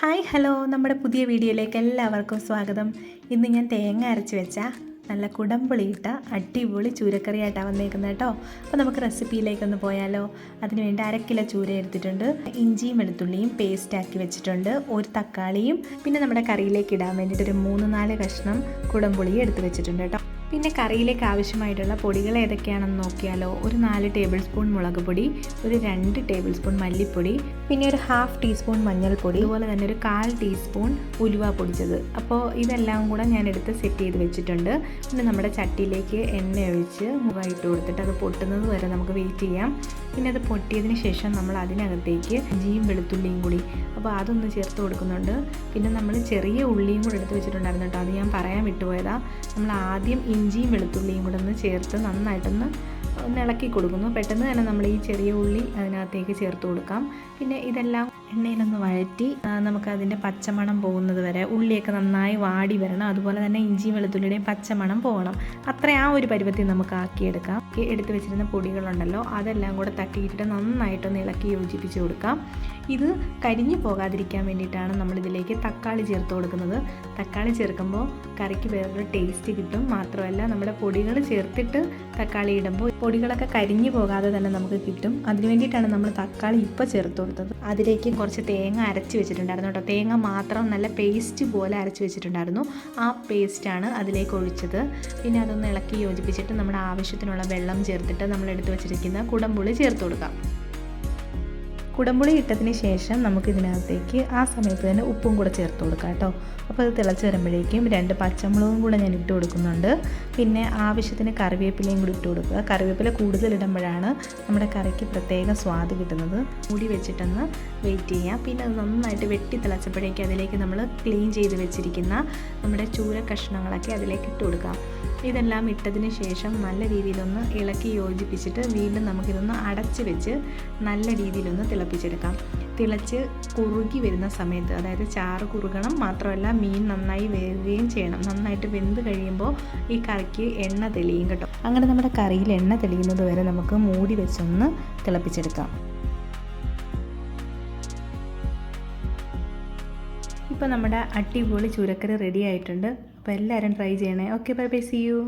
Hi hello. നമ്മുടെ പുതിയ വീഡിയോയിലേക്ക് എല്ലാവർക്കും സ്വാഗതം. ഇന്ന് ഞാൻ തേങ്ങ അരച്ച് വെച്ച നല്ല കുടംപുളിയിട്ട അടിപൊളി ചൂരക്കറിയായിട്ടാണ് വന്നേക്കുന്നത് കേട്ടോ. അപ്പോൾ നമുക്ക് റെസിപ്പിയിലേക്കൊന്ന് പോയാലോ. അതിനുവേണ്ടി അര കിലോ ചൂര എടുത്തിട്ടുണ്ട്. ഇഞ്ചിയും വെളുത്തുള്ളിയും പേസ്റ്റ് ആക്കി വെച്ചിട്ടുണ്ട്. ഒരു തക്കാളിയും പിന്നെ നമ്മുടെ കറിയിലേക്ക് ഇടാൻ വേണ്ടിയിട്ട് ഒരു മൂന്ന് നാല് കഷ്ണം കുടംപുളിയും എടുത്ത് വെച്ചിട്ടുണ്ട് കേട്ടോ. പിന്നെ കറിയിലേക്ക് ആവശ്യമായിട്ടുള്ള പൊടികൾ ഏതൊക്കെയാണെന്ന് നോക്കിയാലോ ഒരു നാല് ടേബിൾ സ്പൂൺ മുളക് പൊടി ഒരു രണ്ട് ടേബിൾ സ്പൂൺ മല്ലിപ്പൊടി പിന്നെ ഒരു ഹാഫ് ടീസ്പൂൺ മഞ്ഞൾപ്പൊടി അതുപോലെ തന്നെ ഒരു കാൽ ടീസ്പൂൺ ഉലുവ പൊടിച്ചത്. അപ്പോൾ ഇതെല്ലാം കൂടെ ഞാൻ എടുത്ത് സെറ്റ് ചെയ്ത് വെച്ചിട്ടുണ്ട്. പിന്നെ നമ്മുടെ ചട്ടിയിലേക്ക് എണ്ണ ഒഴിച്ച് മുഖമായിട്ട് കൊടുത്തിട്ട് അത് പൊട്ടുന്നത് വരെ നമുക്ക് വെയിറ്റ് ചെയ്യാം. പിന്നെ അത് പൊട്ടിയതിന് ശേഷം നമ്മൾ അതിനകത്തേക്ക് ഇഞ്ചിയും വെളുത്തുള്ളിയും കൂടി അപ്പോൾ അതൊന്ന് ചേർത്ത് കൊടുക്കുന്നുണ്ട്. പിന്നെ നമ്മൾ ചെറിയ ഉള്ളിയും കൂടെ എടുത്ത് വെച്ചിട്ടുണ്ടായിരുന്നു കേട്ടോ അത് ഞാൻ പറയാൻ വിട്ടുപോയതാണ് നമ്മൾ ആദ്യം ഇഞ്ചിയും വെളുത്തുള്ളിയും കൂടെ ഒന്ന് ചേർത്ത് നന്നായിട്ടൊന്ന് ഒന്ന് ഇളക്കി കൊടുക്കുന്നു. പെട്ടെന്ന് തന്നെ നമ്മൾ ഈ ചെറിയ ഉള്ളി അതിനകത്തേക്ക് ചേർത്ത് കൊടുക്കാം. പിന്നെ ഇതെല്ലാം എണ്ണയിലൊന്ന് വഴറ്റി നമുക്കതിന്റെ പച്ചമണം പോകുന്നത് വരെ ഉള്ളിയൊക്കെ നന്നായി വാടി വരണം. അതുപോലെ തന്നെ ഇഞ്ചിയും വെളുത്തുള്ളിയുടെയും പച്ചമണം പോകണം. അത്ര ആ ഒരു പരുവത്തിൽ നമുക്ക് ആക്കിയെടുക്കാം. എടുത്ത് വെച്ചിരുന്ന പൊടികളുണ്ടല്ലോ അതെല്ലാം കൂടെ തട്ടിയിട്ട് നന്നായിട്ടൊന്ന് ഇളക്കി യോജിപ്പിച്ച് കൊടുക്കാം. ഇത് കരിഞ്ഞു പോകാതിരിക്കാൻ വേണ്ടിയിട്ടാണ് നമ്മളിതിലേക്ക് തക്കാളി ചേർത്ത് കൊടുക്കുന്നത്. തക്കാളി ചേർക്കുമ്പോൾ കറിക്ക് വേറൊരു ടേസ്റ്റ് കിട്ടും. മാത്രമല്ല നമ്മുടെ പൊടികൾ ചേർത്തിട്ട് തക്കാളി ഇടുമ്പോൾ പൊടികളൊക്കെ കരിഞ്ഞു പോകാതെ തന്നെ നമുക്ക് കിട്ടും. അതിന് വേണ്ടിയിട്ടാണ് നമ്മൾ തക്കാളി ഇപ്പോൾ ചേർത്ത് കൊടുത്തത്. അതിലേക്ക് കുറച്ച് തേങ്ങ അരച്ച് വെച്ചിട്ടുണ്ടായിരുന്നു കേട്ടോ. തേങ്ങ മാത്രം നല്ല പേസ്റ്റ് പോലെ അരച്ച് വെച്ചിട്ടുണ്ടായിരുന്നു. ആ പേസ്റ്റാണ് അതിലേക്ക് ഒഴിച്ചത്. പിന്നെ അതൊന്ന് ഇളക്കി യോജിപ്പിച്ചിട്ട് നമ്മുടെ ആവശ്യത്തിനുള്ള വെള്ളം ചേർത്തിട്ട് നമ്മൾ എടുത്ത് വെച്ചിരിക്കുന്ന കുടംപുളി ചേർത്ത് കൊടുക്കാം. കുടംപുളി ഇട്ടതിന് ശേഷം നമുക്ക് ഇതിനകത്തേക്ക് ആ സമയത്ത് തന്നെ ഉപ്പും കൂടെ ചേർത്ത് കൊടുക്കാം കേട്ടോ. അപ്പോൾ അത് തിളച്ച് വരുമ്പോഴേക്കും രണ്ട് പച്ചമുളകും കൂടെ ഞാൻ ഇട്ട് കൊടുക്കുന്നുണ്ട്. പിന്നെ ആവശ്യത്തിന് കറിവേപ്പിലയും കൂടി ഇട്ട് കൊടുക്കുക. കറിവേപ്പില കൂടുതൽ ഇടുമ്പോഴാണ് നമ്മുടെ കറിക്ക് പ്രത്യേക സ്വാദ് കിട്ടുന്നത്. മൂടി വെച്ചിട്ടൊന്ന് വെയിറ്റ് ചെയ്യാം. പിന്നെ അത് നന്നായിട്ട് വെട്ടി തിളച്ചപ്പോഴേക്കും അതിലേക്ക് നമ്മൾ ക്ലീൻ ചെയ്ത് വെച്ചിരിക്കുന്ന നമ്മുടെ ചൂര കഷ്ണങ്ങളൊക്കെ അതിലേക്ക് ഇട്ട് കൊടുക്കാം. ഇതെല്ലാം ഇട്ടതിന് ശേഷം നല്ല രീതിയിലൊന്ന് ഇളക്കി യോജിപ്പിച്ചിട്ട് വീണ്ടും നമുക്കിതൊന്ന് അടച്ച് വെച്ച് നല്ല രീതിയിലൊന്ന് തിളപ്പിച്ചെടുക്കാം. തിളച്ച് കുറുകി വരുന്ന സമയത്ത് അതായത് ചാറ് കുറുകണം മാത്രമല്ല മീൻ നന്നായി വേവുകയും ചെയ്യണം. നന്നായിട്ട് വെന്ത് കഴിയുമ്പോൾ ഈ കറിക്ക് എണ്ണ തെളിയും കേട്ടോ. അങ്ങനെ നമ്മുടെ കറിയിൽ എണ്ണ തെളിയുന്നത് വരെ നമുക്ക് മൂടി വെച്ചൊന്ന് തിളപ്പിച്ചെടുക്കാം. ഇപ്പോൾ നമ്മുടെ അടിപൊളി ചുരക്കറി റെഡി ആയിട്ടുണ്ട്. അപ്പോൾ എല്ലാവരും ട്രൈ ചെയ്യണേ. Okay bye bye see you